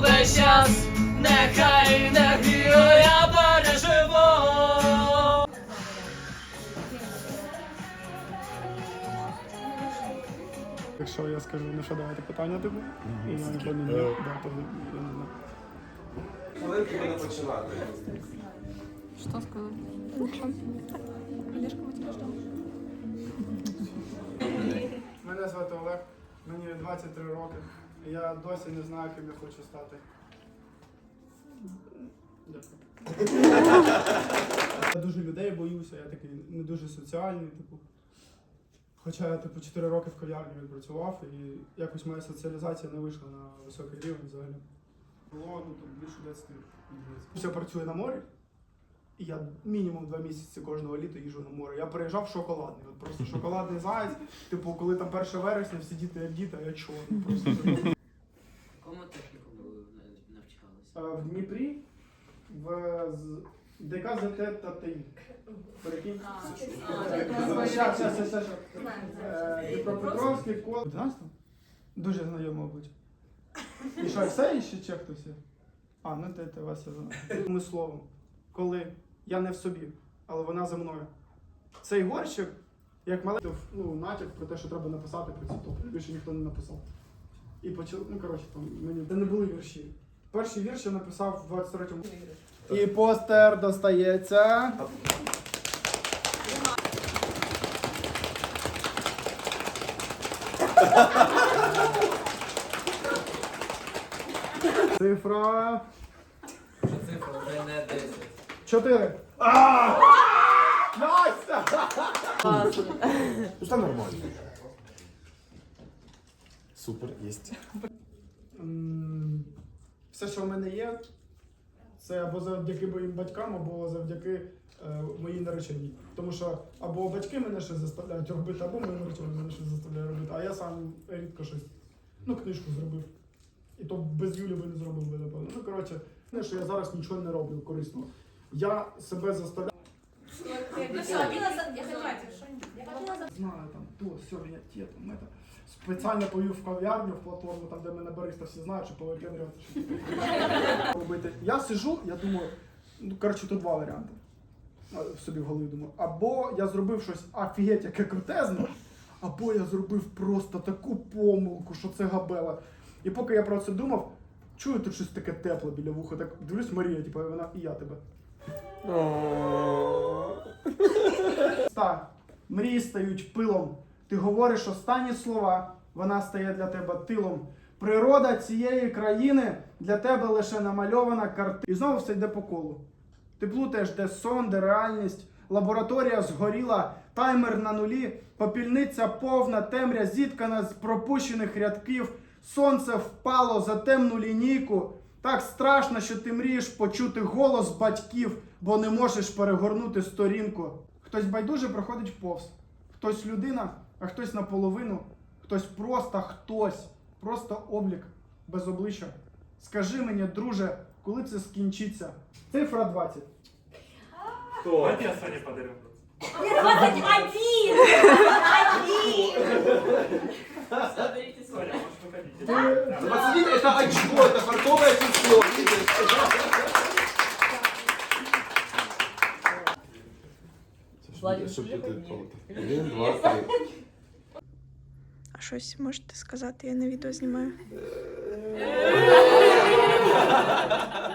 весь час, нехай енергію я переживу. Якщо я скажу, ну що давайте питання типу, і я не буду ні, да, то я не знаю. Хвилинки буде починати. Что сказать? Олежка, мы тебя ждем. Мене звати Олег, мені 23 роки. Я досі не знаю, ким я хочу стати. Я дуже людей боюся, я такий не дуже соціальний, типу. Хоча я типу 4 роки в кав'ярні відпрацював і якось моя соціалізація не вийшла на високий рівень взагалі. Було ну, там, більше 10 одиниць. Все працює на морі. І я мінімум два місяці кожного літа їжджу на море. Я приїжджав шоколадний. От просто шоколадний заяць. Типу, коли там 1 вересня всі діти як діти, а я чорний. Просто в ДК ЗТ та ТІ. Прикинь? Щас, щас, щас, щас, щас. Дніпропетровський кол. 11 Дуже знайомо обличчя. І що, все ще чи хтось є? А, ну ти, ти вас я знаю. Ми словом, коли я не в собі, але вона за мною. Цей горщик, як маленький, ну, натяк про те, що треба написати про ці топи. Більше ніхто не написав. І почав, ну коротше, там мені де не були вірші. Перший вірш я написав в 23-му. І постер достається. Цифра Що цифра вже не 10. 4. Настя! Це нормально. Супер, єсть. М, Все, що в мене є, це або завдяки моїм батькам, або завдяки е, моїй нареченій. Тому що або батьки мене щось заставляють робити, або моя наречена мене щось заставляє робити, а я сам рідко щось. Ну, книжку зробив. І то без Юлі би не зробив би, напевно. Ну, коротше, не, що я зараз нічого не роблю корисного. Я себе заставляю. Ну все, Ліна, за- я хотіла, що я хотіла за- Знаю те, там. Спеціально повів в кав'ярню, в платформу, там, де мене бариста всі знають, що по робити. Я сижу, я думаю, ну коротше, тут два варіанти. В собі в голові думаю. Або я зробив щось офігеть яке крутезне, або я зробив просто таку помилку, що це габела. І поки я про це думав, чую тут щось таке тепле біля вуха. Так дивлюсь, Марія, типу, і вона і я тебе. Ста, мрії стають пилом. Ти говориш останні слова, вона стає для тебе тилом. Природа цієї країни для тебе лише намальована картина. І знову все йде по колу. Ти плутаєш, де сон, де реальність. Лабораторія згоріла, таймер на нулі, попільниця повна, темря зіткана з пропущених рядків. Сонце впало за темну лінійку. Так страшно, що ти мрієш почути голос батьків, бо не можеш перегорнути сторінку. Хтось байдуже проходить повз, хтось людина, а хтось наполовину, хтось просто хтось, просто облік без обличчя. Скажи мені, друже, коли це скінчиться? Цифра 20. Давайте я Соне подарю. Мне 21! Один! Заберіть своє. Соня, можешь выходить. Ты- Да. Пацаны, это очко, это фартовое число. видишь? Владимир, Щоб скажи ти мені. тут. Один, два, три. А щось можете сказати? Я на відео знімаю.